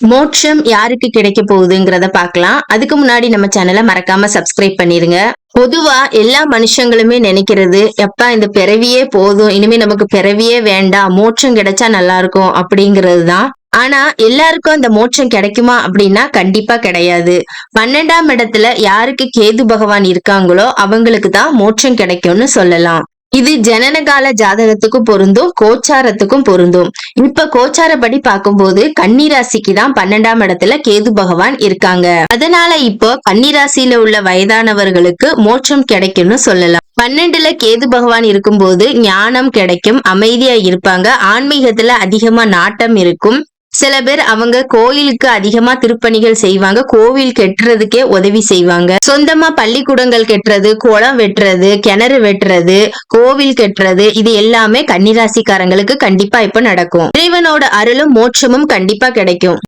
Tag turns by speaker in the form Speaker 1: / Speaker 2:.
Speaker 1: மோட்சம் யாருக்கு கிடைக்க போகுதுங்கிறத பார்க்கலாம். அதுக்கு முன்னாடி நம்ம சேனலை மறக்காம சப்ஸ்கிரைப் பண்ணிருங்க. பொதுவா எல்லா மனுஷங்களுமே நினைக்கிறது எப்பா இந்த பிறவியே போதும் இனிமே நமக்கு பிறவியே வேண்டாம் மோட்சம் கிடைச்சா நல்லா இருக்கும் அப்படிங்கிறது தான் ஆனா எல்லாருக்கும் அந்த மோட்சம் கிடைக்குமா அப்படின்னா கண்டிப்பா கிடையாது. பன்னெண்டாம் இடத்துல யாருக்கு கேது பகவான் இருக்காங்களோ அவங்களுக்கு தான் மோட்சம் கிடைக்கும்னு சொல்லலாம். இது ஜனனகால ஜாதகத்துக்கும் பொருந்தும் கோச்சாரத்துக்கும் பொருந்தும். இப்ப கோச்சாரப்படி பார்க்கும்போது கன்னிராசிக்கு தான் பன்னெண்டாம் இடத்துல கேது பகவான் இருக்காங்க. அதனால இப்போ கன்னிராசியில உள்ள வயதானவர்களுக்கு மோட்சம் கிடைக்கும்னு சொல்லலாம். பன்னெண்டுல கேது பகவான் இருக்கும்போது ஞானம் கிடைக்கும் அமைதியா இருப்பாங்க. ஆன்மீகத்துல அதிகமா நாட்டம் இருக்கும். சில பேர் அவங்க கோயிலுக்கு அதிகமா திருப்பணிகள் செய்வாங்க கோவில் கெட்டுறதுக்கே உதவி செய்வாங்க. சொந்தமா பள்ளிக்கூடங்கள் கெட்டுறது குளம் வெட்டுறது கிணறு வெட்டுறது கோவில் கெட்டுறது இது எல்லாமே கன்னிராசிக்காரங்களுக்கு கண்டிப்பா இப்ப நடக்கும். இறைவனோட அருளும் மோட்சமும் கண்டிப்பா கிடைக்கும்.